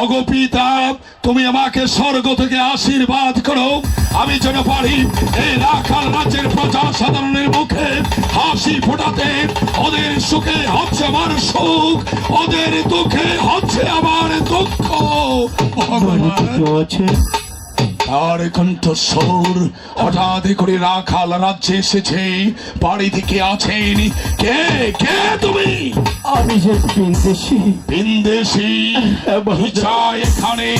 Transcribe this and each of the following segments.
অগো পিতা তুমি আমাকে স্বর্গ থেকে আশীর্বাদ করো। আমি যেন পারি এই রাখাল রাজ্যের প্রজা সাধারণের মুখে হাসি ফোটাতে। ওদের সুখে হচ্ছে আমার সুখ ওদের দুঃখে হচ্ছে আমার দুঃখ। ভগবান। তার কণ্ঠস্বর হঠাৎ করে রাখাল রাজ্যে এসেছে। বাড়ি থেকে আছেন কে? কে তুমি? আমি যে বিন্দেশি। বিন্দেশি? চাই এখানে।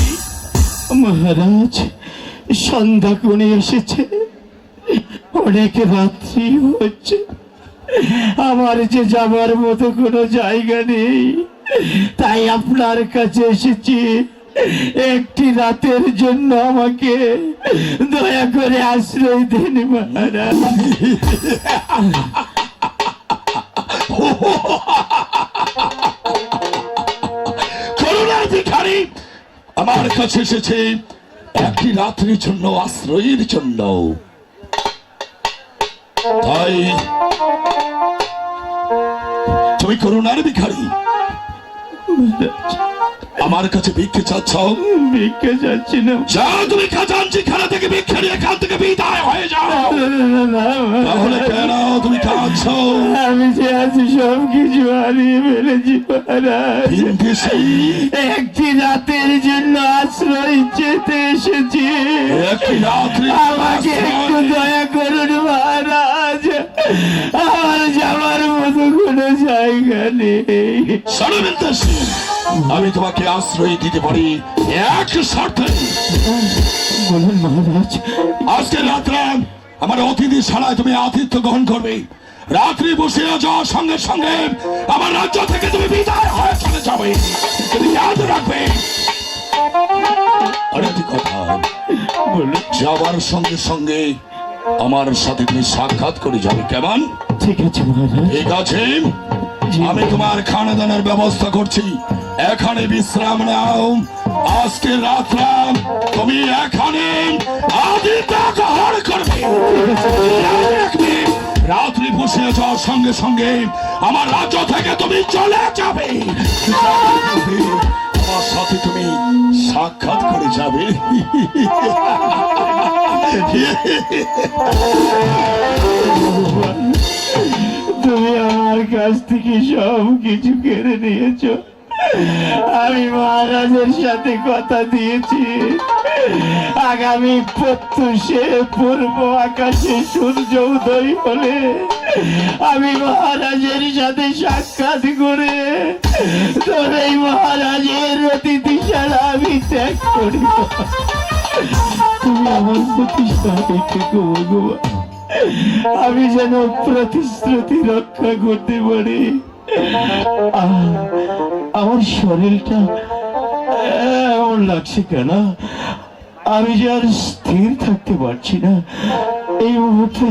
মহারাজ সন্ধ্যা কোণে এসেছে। অনেক রাত্রি হচ্ছে। আমার যে যাবার মতো কোনো জায়গা নেই। তাই আপনার কাছে এসেছি। একটি রাতের জন্য আমাকে দয়া করে আশ্রয় দিন আমার কাছে এসেছে একটি রাত্রির জন্য, আশ্রয়ের জন্য। তাই তুমি করুণার ভিখারি। আমার কাছে ভিক্ষে চাচ্ছ? ভিক্ষা যাচ্ছি না। তুমি খাজানজি খানা থেকে ভিক্ষারি এখান থেকে বিদায় হয়ে যাও। তাহলে কেন তুমি কাঁদছ? আমি যে আছি সব কিছু হারিয়ে ফেলেছি একটি রাতের জন্য আশ্রয় চেতে এসেছি। একটি রাত্রি আমাকে একটু দয়া করুন মহারাজ। আমার যাওয়ার মতো কোনো জায়গা নেই। সরবিন্দাসী আমি তোমাকে আশ্রয় দিতে পারি এক শর্তে বলুন মহারাজ। আজকে রাত্রে আমার অতিথি ছাড়াই তুমি আতিথ্য গ্রহণ করবে। রাত্রি বসে যাওয়ার সঙ্গে সঙ্গে আমার রাজ্য থেকে তুমি বিদায় হয়ে চলে যাবে। তুমি ইয়াদ রাখবে। আরেকটি কথা? যাবার সঙ্গে সঙ্গে আমার সাথে তুমি সাক্ষাৎ করে যাবে। কেমন? ঠিক আছে মহারাজ। ঠিক আছে। আমি তোমার খানাদানের ব্যবস্থা করছি। এখানে বিশ্রাম নাও। আজকে রাত্রা তুমি এখানে রাত্রি বসে যাওয়ার সঙ্গে সঙ্গে আমার রাজ্য থেকে তুমি চলে যাবে। আমার সাথে তুমি সাক্ষাৎ করে যাবে। তুমি আমার কাছ থেকে সব কিছু কেড়ে নিয়েছো। আমি মহারাজের সাথে কথা দিয়েছি। আগামী প্রত্যুষে, পূর্ব আকাশে সূর্য উদয় হলে আমি মহারাজের সাথে সাক্ষাৎ করে তোর এই মহারাজের অতিথিশালা আমি ত্যাগ করিব। তুমি আমার প্রতিষ্ঠা থেকে ভগবান। আমি যেন প্রতিশ্রুতি রক্ষা করতে পারি। আমার শরীরটা এমন লাগছে কেন? আমি যে আর স্থির থাকতে পারছি না। এই মুহূর্তে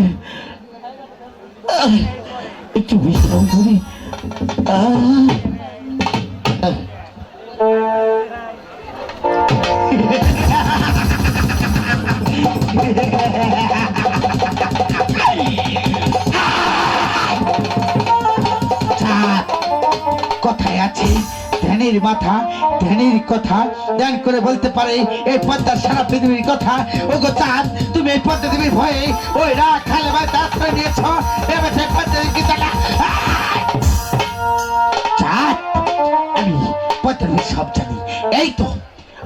একটু বিশ্রাম করি। আহ, আছে, ধ্যানের মাথা, ধ্যানের কথা, ধ্যান করে বলতে পারে, এই পদ্মার সারা পৃথিবীর কথা। ও গো তুমি এই ভয়ে ওই খালে বা আশ্রয় নিয়েছ। আমি সব জানি। এই তো,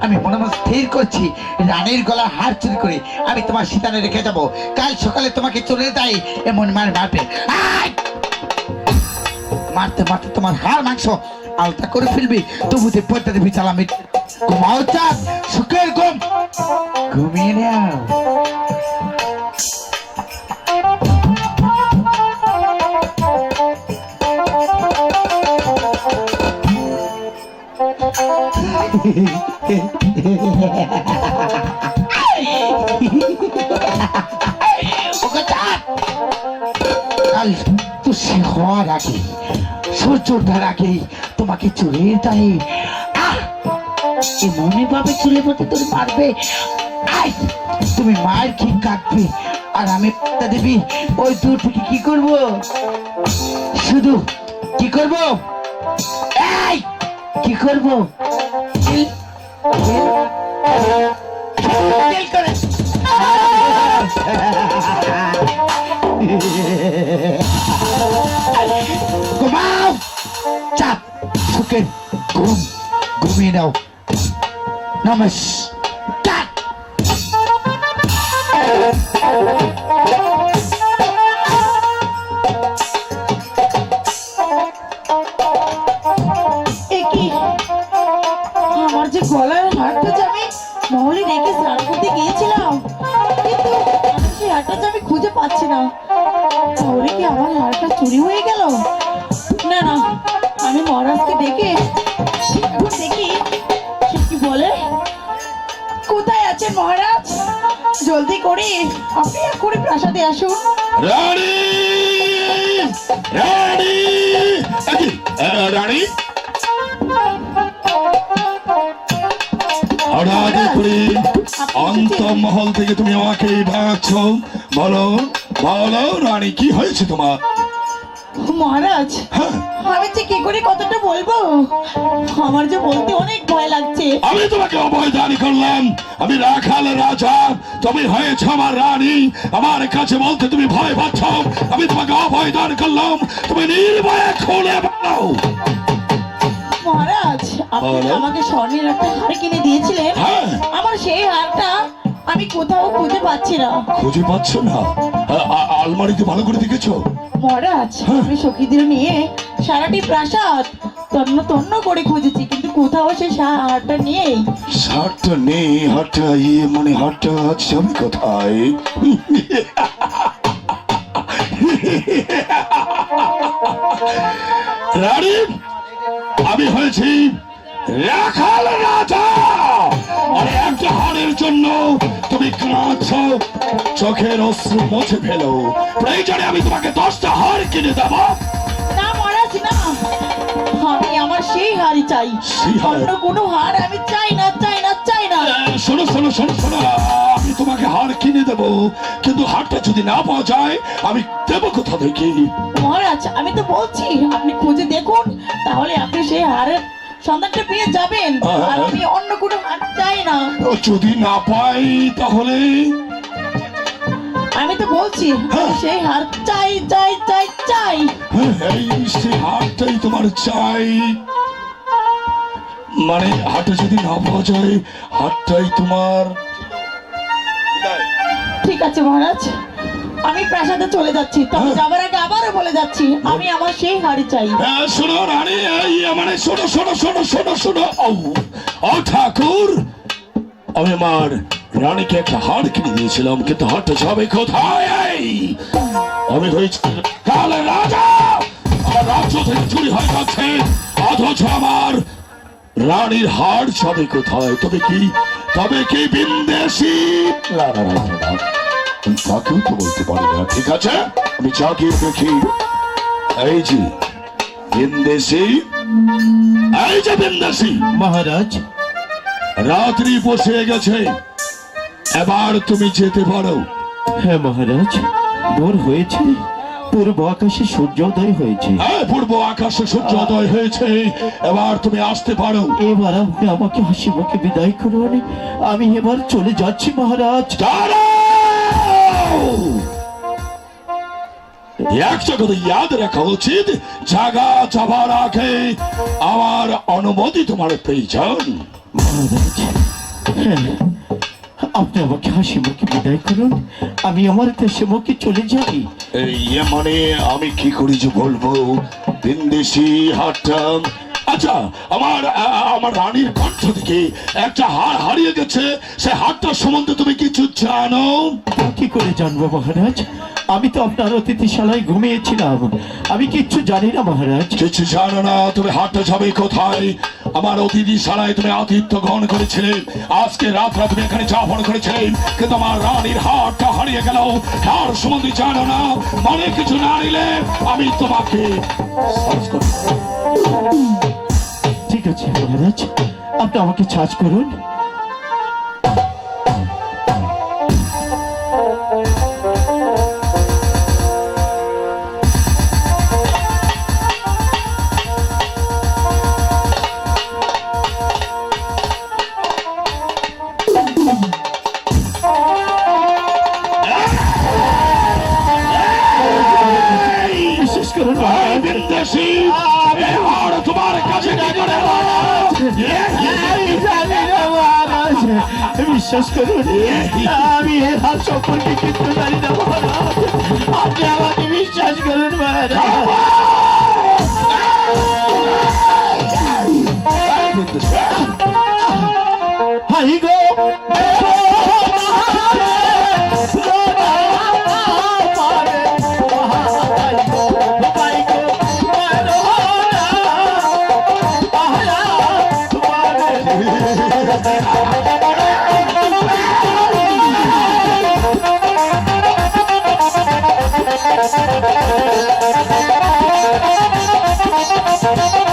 আমি মনে মনে স্থির করছি, রানীর গলা হার চুরি করে আমি তোমার সীতানে রেখে যাব। কাল সকালে তোমাকে চলে দেয় এমন মার মারবে মারতে মারতে তোমার হার মাংস আলতা করে ফেলবি। তবু যে পয়টা দেবি চালামি। ঘুমাও চাঁদ, সুখের ঘুম। ঘুমিয়ে নাও। চাঁদ, কাল তুষি হওয়ার আগে, সূর্য ওঠার আগে তোমাকে চলে তাই মনে ভাবে চুলে পড়তে তোর আই তুমি মায়ের কি কাটবে। আর আমি পাত্তা দেবী, ওই দূর থেকে কি করব? শুধু কি করব? এই! কি করব? করে। সুখের ঘুম ঘুমিয়ে নাও নমস্কার মহারাজকে একটু দেখি সে কি বলে? কোথায় আছেন মহারাজ? জলদি করে আপনি করে প্রাসাদে আসুন। রানী! রানী! রানী! অন্তমহল থেকে তুমি আমাকে ভাগছ বলো বলো রানী কি হয়েছে তোমার? মহারাজ হ্যাঁ। আমি যে কি করে কতটা বলব? আমার যে বলতে অনেক ভয় লাগছে। আমি তোমাকে অবৈধানিক করলাম। আমি রাখাল রাজা তুমি হয়েছ আমার রানী। আমার কাছে বলতে তুমি ভয় পাচ্ছ। আমি তোমাকে অবৈধান করলাম। তুমি নির্ভয়ে খুলে বলো। মহারাজ আপনি আমাকে স্বর্ণের একটা হার কিনে দিয়েছিলেন। হ্যাঁ। আমার সেই হারটা আমি কোথাও খুঁজে পাচ্ছি না। খুঁজে পাচ্ছ না? আলমারিতে ভালো করে দেখেছ? মহারাজ হ্যাঁ। আমি সখীদের নিয়ে সারাটি প্রাসাদ তন্ন তন্ন করে খুঁজেছি কিন্তু কোথাও সা- হারটা নেই। হাটটা নেই হাটটা ইয়ে মানে হাটটা যাবে কোথায়? রানী আমি হয়েছি রাখাল রাজা! তুমি কাঁদছ চোখের অশ্রু মুছে ফেলো। প্রয়োজনে আমি তোমাকে দশটা হার কিনে দেবো। না মহারাজ না। আমি আমার সেই হারই চাই। অন্য কোনো হার আমি চাই না চাই না চাই না। শোনো শোনো শোনো শোনো। আমি তোমাকে হার কিনে দেব। কিন্তু হারটা যদি না পাওয়া যায় আমি দেবো কোথা থেকে? মহারাজ আমি তো বলছি আপনি খুঁজে দেখুন। তাহলে আপনি সেই হারের সন্ধানটা পেয়ে যাবেন আর আমি অন্য কোনো হার চাই না। ও, যদি না পাই তাহলে? আমি তো বলছি সেই হার চাই চাই চাই চাই। হ্যাঁ, সেই হারটাই তোমার চাই। মানে হাটে যদি না পাওয়া যায় হারটাই তোমার। ঠিক আছে মহারাজ। আমি প্রাসাদে চলে যাচ্ছি তবে হ্যাঁ। যাবার আগে আবারও বলে যাচ্ছি আমি আমার সেই হাড়ি চাই। হ্যাঁ, শোনো রানী এই মানে শোনো শোনো শোনো শোনো শোনো। ও ঠাকুর আমি আমার রানীকে একটা হাড় কিনে দিয়েছিলাম কিন্তু হাড়টা যাবে কোথায়? আমি হয়েছি কালে রাজা আমার রাজ্য থেকে চুরি হয়ে যাচ্ছে অথচ আমার রানীর হাড় যাবে কোথায়? তবে কি তবে কি বিন্দেশি? না না না। তো বলতে পারি না ঠিক আছে? আমি জাগিয়ে দেখি। এই যে বিন্দেশি। এই যে মহারাজ। রাত্রি বসে গেছে। এবার তুমি যেতে পারো। হ্যাঁ মহারাজ। ভোর হয়েছে। পূর্ব আকাশে সূর্যোদয় হয়েছে। হ্যাঁ পূর্ব আকাশে সূর্যোদয় হয়েছে। এবার তুমি আসতে পারো। এবার আপনি আমাকে হাসি মুখে বিদায় করুন। আমি এবার চলে যাচ্ছি মহারাজ। দাঁড়াও! একটা কথা ইয়াদ রাখা উচিত। জাগা যাবার আগে আমার অনুমতি তোমার প্রয়োজন। হ্যাঁ, আপনি আমাকে হাসি মুখে বিদায় করুন। আমি আমার দেশে মুখে চলে যাই। ইয়ে মানে আমি কি করি যে বলব? বিন্দেশি হাটটাম। আচ্ছা আমার আমার রানীর কণ্ঠ থেকে একটা হার হারিয়ে গেছে। সে হাটটার সম্বন্ধে তুমি কিছু জানো? কি করে জানব মহারাজ? আমি তো আপনার অতিথিশালায় ঘুমিয়েছিলাম। আমি কিচ্ছু জানি না মহারাজ। কিছু জানো না তুমি হাটটা যাবে কোথায়? আমার অতিথি শালায় তুমি আতিথ্য গ্রহণ করেছিলে। আজকে রাতরা তুমি এখানে যাপন করেছিলে। কিন্তু আমার রানীর হাটটা হারিয়ে গেল। হার সম্বন্ধে জানো না মনে কিছু না নিলে আমি তোমাকে ঠিক আছে মহারাজ। আপনি আমাকে ছাড় করুন। এর হাত সম্পর্কে কিন্তু জানি না মহারাজ আপনি আমাকে বিশ্বাস করুন মহারাজ চাম্পাইপুরে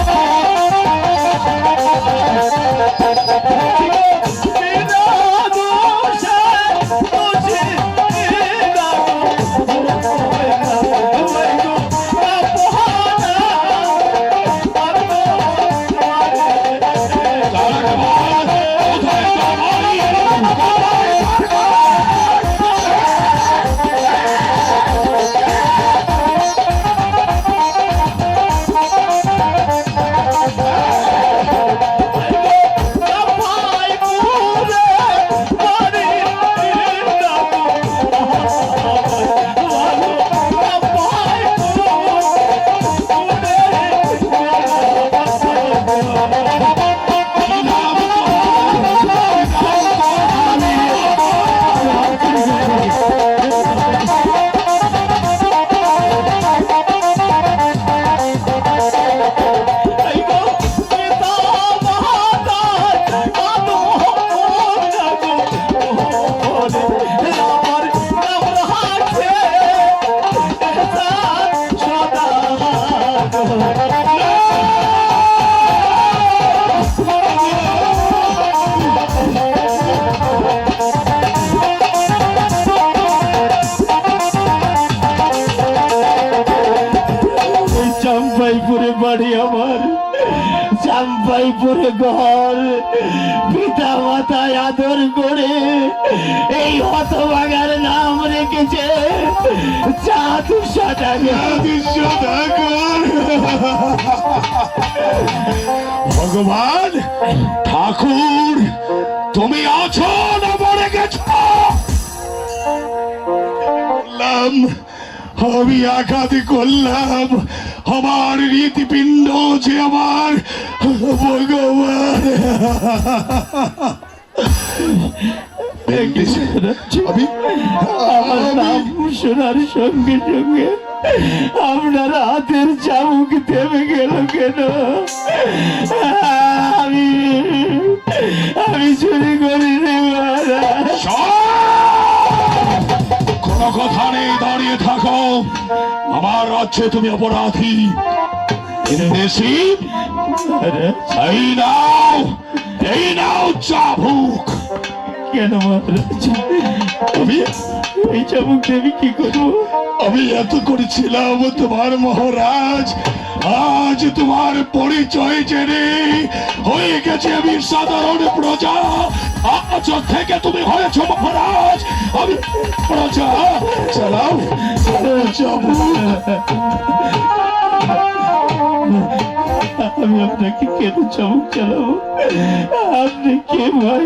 চাম্পাইপুরে ঘর। পিতা মাতায় আদর করে এই হতভাগার নাম রেখেছে ভগবান, ঠাকুর, তুমি আছো না মরে গেছো? বললাম, আমি আঘাত করলাম। আমার রীতিপিণ্ড যে আমার আমি আমার নাম শোনার সঙ্গে সঙ্গে আপনার হাতের চাবুক থেমে গেল কেন? আমি আমি চুরি করি রে মহারাজ। কোন কথা নেই দাঁড়িয়ে থাকো। আমার রাজ্যে তুমি অপরাধী। দেশি এই নাও! এই নাও চাবুক। কেন মহারাজ আমি এই চাবুক দেবী কি করব? আমি এত করেছিলাম তোমার মহারাজ। আজ তোমার পরিচয় জেনে হয়ে গেছে আমি সাধারণ প্রজা। আজ থেকে তুমি হয়েছ মহারাজ। আমি প্রজা। চালাও চাবুক। আমি আপনাকে কেন চমক চালাবো আপনি কে ভাই?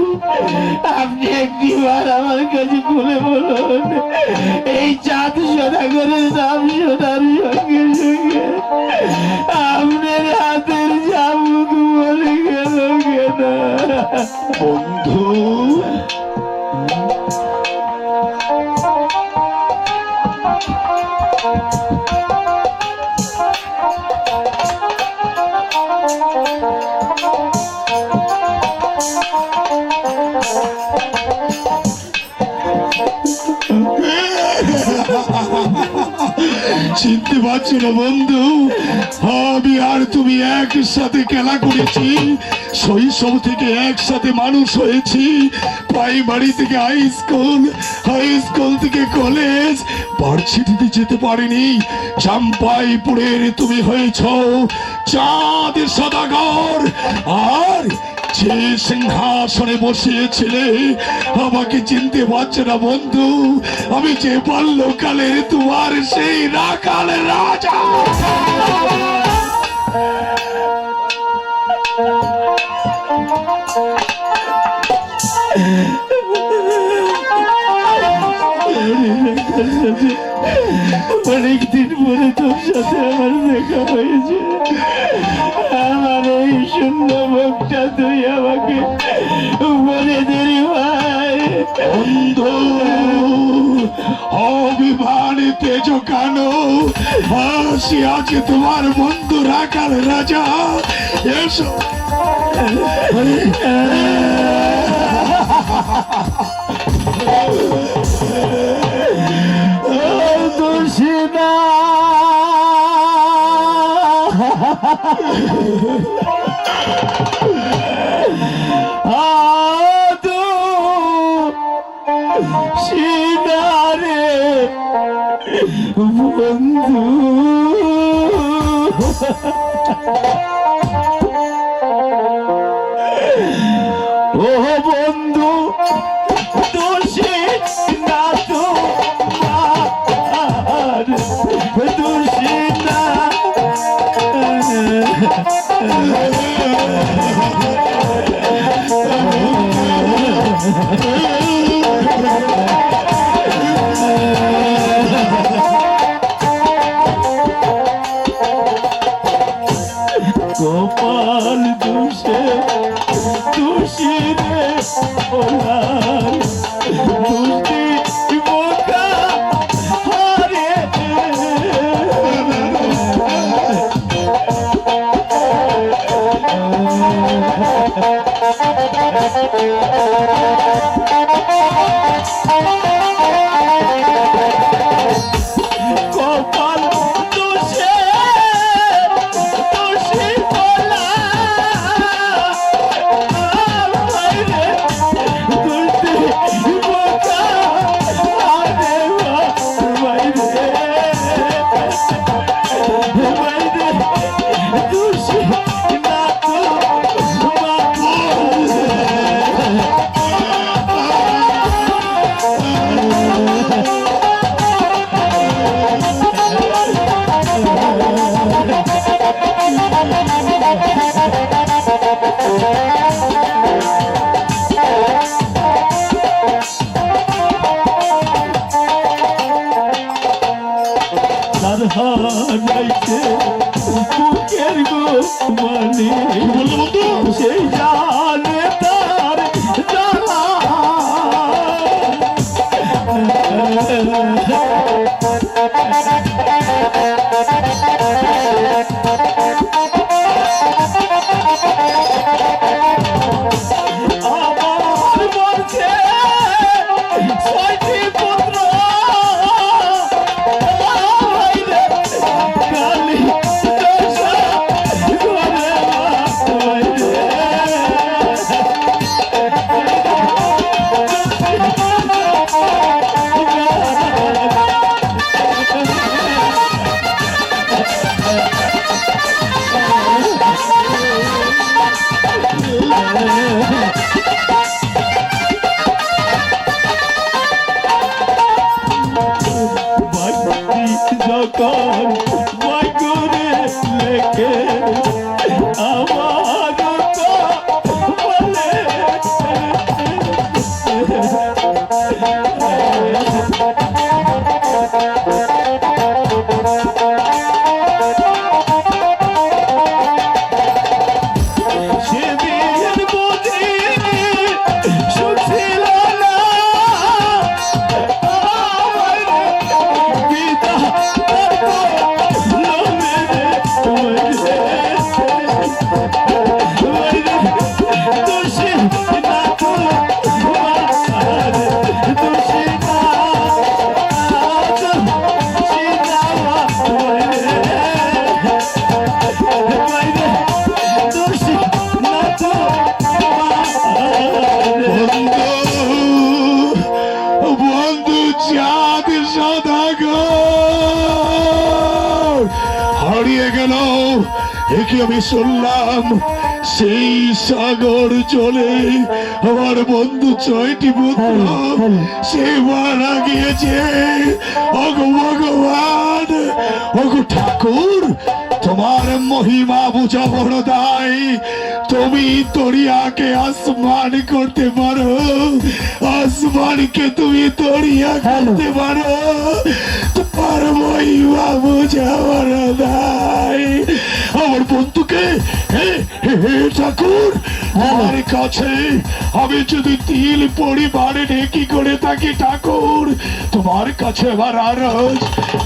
আপনি একটিবার আমার কাছে বলে বলুন, এই চাঁদ সোনা করে সাম সোনার সঙ্গে সঙ্গে আপনার হাতের জামুক বলে গেল কেন? বন্ধু না বন্ধু। আমি আর তুমি একসাথে খেলা করেছি। শৈশব থেকে একসাথে মানুষ হয়েছি। প্রাইমারি থেকে হাই স্কুল হাই স্কুল থেকে কলেজ ভার্সিটিতে যেতে পারিনি। চাম্পাইপুরের তুমি হয়েছ চাঁদ সদাগর। আর যে সিংহাসনে বসিয়েছিলে। আমাকে চিনতে পারছে না, বন্ধু। আমি যে বাল্যকালের তোমার সেই রাখাল রাজা। অনেকদিন পরে তোর সাথে আমার দেখা হয়েছে। আমার এই শূন্য মুখটা তুই আমাকে বলে দিলি ভাই। বন্ধু অভিমানিতে জোকানো হাসি আছে তোমার বন্ধু রাখাল রাজা। এসো। সিনারে বন্ধু। ও বন্ধু দোষী আমার my goodness, like আমি শুনলাম সেই সাগর জলে আমার বন্ধু ছয়টি পুত্র সে মারা গিয়েছে। অগ ভগবান অগ ঠাকুর তোমার মহিমা বুঝা বড় দায়। তুমি তরিয়াকে আসমান করতে পারো। আসমানকে তুমি তরিয়া করতে পারো। তোমার মহিমা বুঝা বড় দায় আমার বন্ধুকে হে হে ঠাকুর তোমার কাছে আমি যদি তিল পরিবারে কি করে থাকি ঠাকুর তোমার কাছে আমার আরজ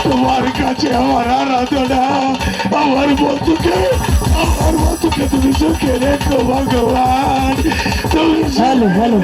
তোমার কাছে আমার আরাধনা। আমার বন্ধুকে আমার বন্ধুকে তুমি চোখে দেখো ভগবান হ্যালো হ্যালো